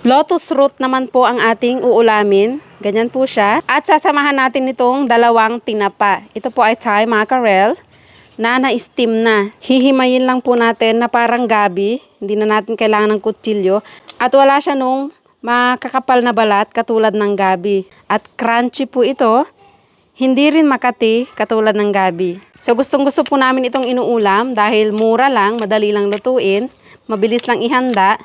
Lotus root naman po ang ating uulamin. Ganyan po siya. At sasamahan natin itong dalawang tinapa. Ito po ay Thai mackerel na na-steam na. Hihimayin lang po natin na parang gabi. Hindi na natin kailangan ng kutsilyo. At wala siya nung makakapal na balat katulad ng gabi. At crunchy po ito. Hindi rin makati katulad ng gabi. So gustong gusto po namin itong inuulam dahil mura lang, madali lang lutuin, mabilis lang ihanda.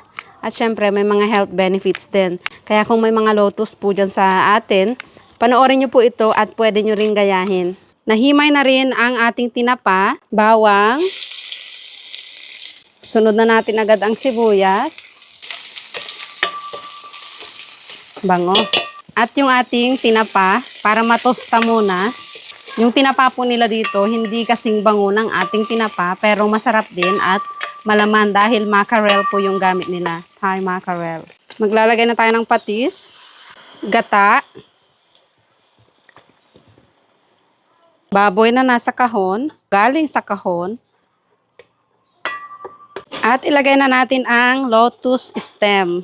At syempre, may mga health benefits din. Kaya kung may mga lotus po dyan sa atin, panoorin nyo po ito at pwede nyo rin gayahin. Nahimay na rin ang ating tinapa, bawang. Sunod na natin agad ang sibuyas. Bango. At yung ating tinapa, para matosta muna. Yung tinapa po nila dito, hindi kasing bango ng ating tinapa, pero masarap din at malaman dahil mackerel po yung gamit nila. Thai mackerel. Maglalagay na tayo ng patis, gata, baboy na nasa kahon, galing sa kahon, at ilagay na natin ang lotus stem.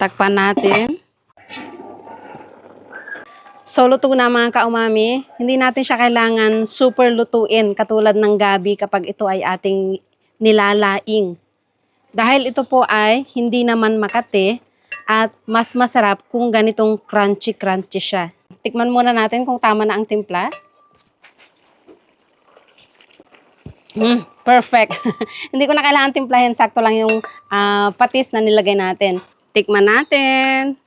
Takpan natin. So, luto na mga kaumami. Hindi natin siya kailangan super lutuin katulad ng gabi kapag ito ay ating nilalaing. Dahil ito po ay hindi naman makate at mas masarap kung ganitong crunchy-crunchy siya. Tikman muna natin kung tama na ang timpla. Mm, perfect. hindi ko na kailangan timplahin. Sakto lang yung ah, patis na nilagay natin. Tikman natin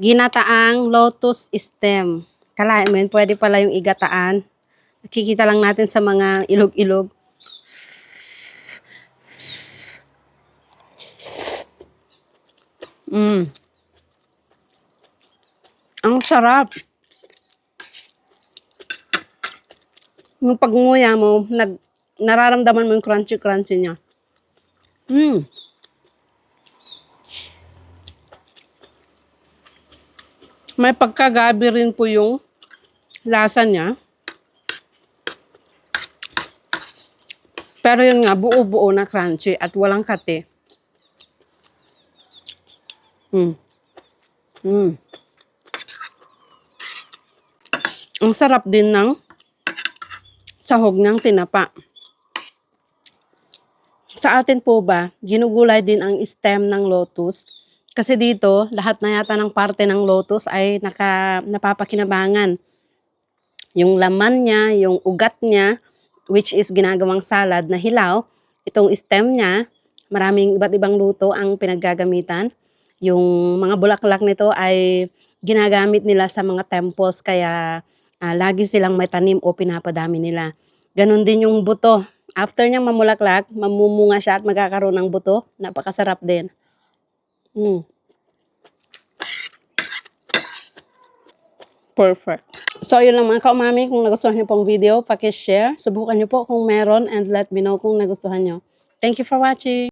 ginataang lotus stem. Kalahin mo yun, pwede pala yung igataan. Nakikita lang natin sa mga ilog-ilog. Mm. Ang sarap. Yung pagnguya mo, nag, nararamdaman mo yung crunchy-crunchy niya. Mm. May pagkagabi rin po yung lasa niya. Pero yun nga, buo-buo na crunchy at walang kate. Mm. Mm. Ang sarap din ng sahog ng tinapa. Sa atin po ba, ginugulay din ang stem ng lotus. Kasi dito, lahat na yata ng parte ng lotus ay naka, napapakinabangan. Yung laman niya, yung ugat niya, which is ginagawang salad na hilaw, itong stem niya, maraming iba't ibang luto ang pinaggagamitan. Yung mga bulaklak nito ay ginagamit nila sa mga temples kaya ah, lagi silang may tanim o pinapadami nila. Ganon din yung buto. After niyang mamulaklak, mamumunga siya at magkakaroon ng buto. Napakasarap din. Mm. Perfect. So, yun lang mga kaumami. Kung nagustuhan niyo pong video, pakishare. Subukan niyo po kung meron and let me know kung nagustuhan niyo. Thank you for watching.